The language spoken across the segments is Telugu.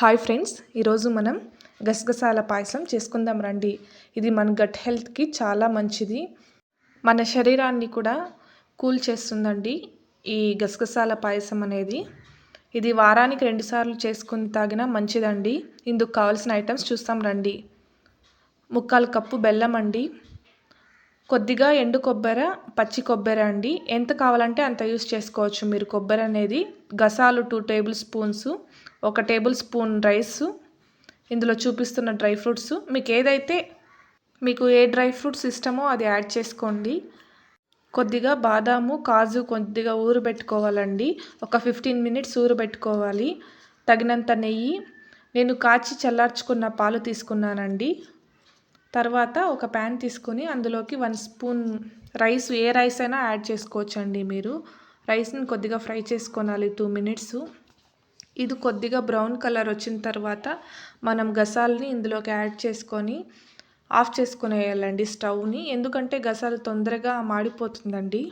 హాయ్ ఫ్రెండ్స్ ఈరోజు మనం గసగసాల పాయసం చేసుకుందాం రండి. ఇది మన గట్ హెల్త్కి చాలా మంచిది. మన శరీరాన్ని కూడా కూల్ చేస్తుందండి ఈ గసగసాల పాయసం అనేది. ఇది వారానికి రెండుసార్లు చేసుకుని తాగినా మంచిదండి. ఇందుకు కావాల్సిన ఐటమ్స్ చూస్తాం రండి. ముక్కాలు కప్పు బెల్లం అండి. కొద్దిగా ఎండు కొబ్బరి పచ్చి కొబ్బరి అండి. ఎంత కావాలంటే అంత యూస్ చేసుకోవచ్చు మీరు. కొబ్బరి అనేది గసాలు టూ టేబుల్ స్పూన్స్ ఒక టేబుల్ స్పూన్ రైస్ ఇందులో చూపిస్తున్న డ్రై ఫ్రూట్స్. మీకు ఏదైతే మీకు ఏ డ్రై ఫ్రూట్స్ ఇష్టమో అది యాడ్ చేసుకోండి. కొద్దిగా బాదాము కాజు కొద్దిగా ఊరబెట్టుకోవాలండి ఒక ఫిఫ్టీన్ మినిట్స్ ఊరబెట్టుకోవాలి తగినంత నెయ్యి. నేను కాచి చల్లార్చుకున్న పాలు తీసుకున్నానండి. తర్వాత ఒక ప్యాన్ తీసుకొని అందులోకి వన్ స్పూన్ రైస్ ఏ రైస్ అయినా యాడ్ చేసుకోవచ్చండి మీరు. రైస్ని కొద్దిగా ఫ్రై చేసుకోవాలి టూ మినిట్స్. ఇది కొద్దిగా బ్రౌన్ కలర్ వచ్చిన తర్వాత మనం గసాల్ని ఇందులోకి యాడ్ చేసుకొని ఆఫ్ చేసుకునేయాలండి స్టవ్ని. ఎందుకంటే గసాలు తొందరగా మాడిపోతుందండి.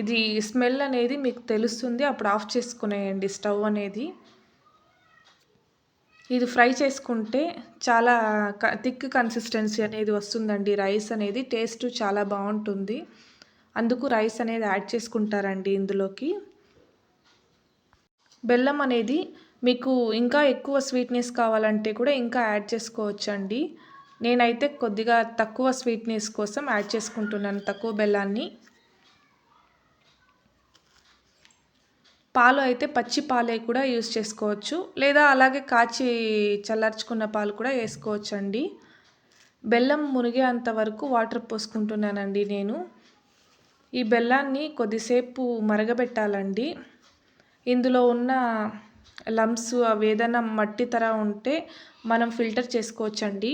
ఇది స్మెల్ అనేది మీకు తెలుస్తుంది. అప్పుడు ఆఫ్ చేసుకునేయండి స్టవ్ అనేది. ఇది ఫ్రై చేసుకుంటే చాలా థిక్ కన్సిస్టెన్సీ అనేది వస్తుందండి. రైస్ అనేది టేస్ట్ చాలా బాగుంటుంది. అందుకు రైస్ అనేది యాడ్ చేసుకుంటారండి ఇందులోకి. బెల్లం అనేది మీకు ఇంకా ఎక్కువ స్వీట్నెస్ కావాలంటే కూడా ఇంకా యాడ్ చేసుకోవచ్చండి. నేనైతే కొద్దిగా తక్కువ స్వీట్నెస్ కోసం యాడ్ చేసుకుంటున్నాను తక్కువ బెల్లాన్ని. పాలు అయితే పచ్చి పాలే కూడా యూస్ చేసుకోవచ్చు. లేదా అలాగే కాచి చల్లార్చుకున్న పాలు కూడా వేసుకోవచ్చు అండి బెల్లం మునిగేంత వరకు వాటర్ పోసుకుంటున్నానండి నేను. ఈ బెల్లాన్ని కొద్దిసేపు మరగబెట్టాలండి. ఇందులో ఉన్న లమ్స్ అవి ఏదైనా మట్టి తర ఉంటే మనం ఫిల్టర్ చేసుకోవచ్చండి.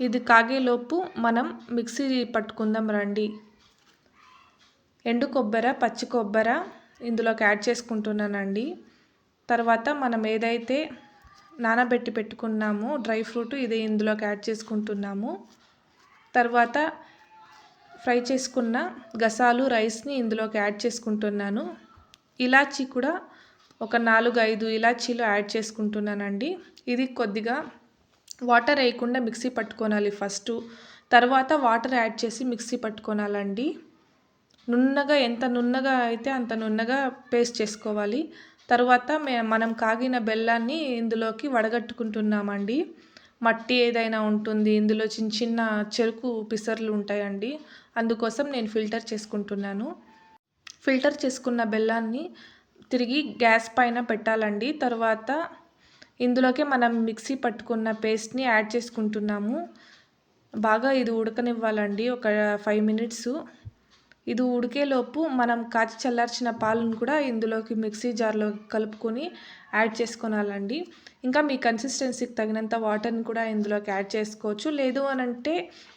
ఇది కాగేలోపు మనం మిక్సీ పట్టుకుందాం రండి. ఎండు కొబ్బరి పచ్చి కొబ్బరి ఇందులోకి యాడ్ చేసుకుంటున్నానండి. తర్వాత మనం ఏదైతే నానబెట్టి పెట్టుకున్నామో డ్రై ఫ్రూట్ ఇది ఇందులోకి యాడ్ చేసుకుంటున్నాము. తర్వాత ఫ్రై చేసుకున్న గసాలు రైస్ని ఇందులోకి యాడ్ చేసుకుంటున్నాను. ఇలాచీ కూడా ఒక నాలుగు ఐదు ఇలాచీలు యాడ్ చేసుకుంటున్నానండి. ఇది కొద్దిగా వాటర్ వేయకుండా మిక్సీ పట్టుకోనాలి ఫస్ట్. తర్వాత వాటర్ యాడ్ చేసి మిక్సీ పట్టుకోనాలండి. నున్నగా ఎంత నున్నగా అయితే అంత నున్నగా పేస్ట్ చేసుకోవాలి. తర్వాత మనం కాగిన బెల్లాన్ని ఇందులోకి వడగట్టుకుంటున్నామండి. మట్టి ఏదైనా ఉంటుంది ఇందులో చిన్న చిన్న చెరుకు పిసర్లు ఉంటాయండి. అందుకోసం నేను ఫిల్టర్ చేసుకుంటున్నాను. ఫిల్టర్ చేసుకున్న బెల్లాన్ని తిరిగి గ్యాస్ పైన పెట్టాలండి. తర్వాత ఇందులోకి మనం మిక్సీ పట్టుకున్న పేస్ట్ని యాడ్ చేసుకుంటున్నాము. బాగా ఇది ఉడకనివ్వాలండి ఒక ఫైవ్ మినిట్స్. ఇది ఉడికేలోపు మనం కాచి చల్లార్చిన పాలను కూడా ఇందులోకి మిక్సీ జార్లో కలుపుకొని యాడ్ చేసుకోనాలండి. ఇంకా మీ కన్సిస్టెన్సీకి తగినంత వాటర్ని కూడా ఇందులోకి యాడ్ చేసుకోవచ్చు. లేదు అని అంటే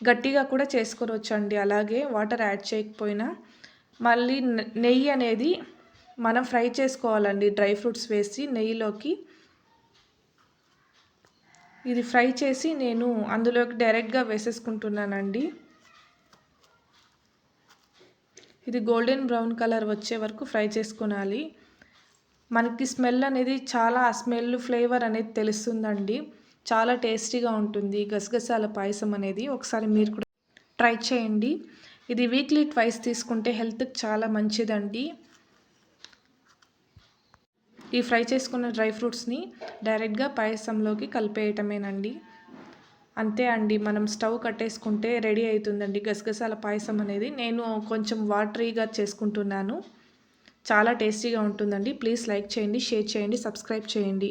గట్టిగా కూడా చేసుకోవచ్చు అండి అలాగే వాటర్ యాడ్ చేయకపోయినా మళ్ళీ నెయ్యి అనేది మనం ఫ్రై చేసుకోవాలండి. డ్రై ఫ్రూట్స్ వేసి నెయ్యిలోకి. ఇది ఫ్రై చేసి నేను అందులోకి డైరెక్ట్గా వేసేసుకుంటున్నానండి. ఇది గోల్డెన్ బ్రౌన్ కలర్ వచ్చే వరకు ఫ్రై చేసుకోవాలి మనకి స్మెల్ అనేది చాలా స్మెల్ ఫ్లేవర్ అనేది తెలుస్తుందండి. చాలా టేస్టీగా ఉంటుంది గసగసాల పాయసం అనేది. ఒకసారి మీరు కూడా ట్రై చేయండి. ఇది వీక్లీ ట్వైస్ తీసుకుంటే హెల్త్కి చాలా మంచిదండి. ఈ ఫ్రై చేసుకున్న డ్రై ఫ్రూట్స్ని డైరెక్ట్గా పాయసంలోకి కలిపేయటమేనండి. అంతే అండి. మనం స్టవ్ కట్టేసుకుంటే రెడీ అవుతుందండి. గసగసాల పాయసం అనేది నేను కొంచెం వాటరీగా చేసుకుంటున్నాను. చాలా టేస్టీగా ఉంటుందండి. ప్లీజ్ లైక్ చేయండి షేర్ చేయండి సబ్స్క్రైబ్ చేయండి.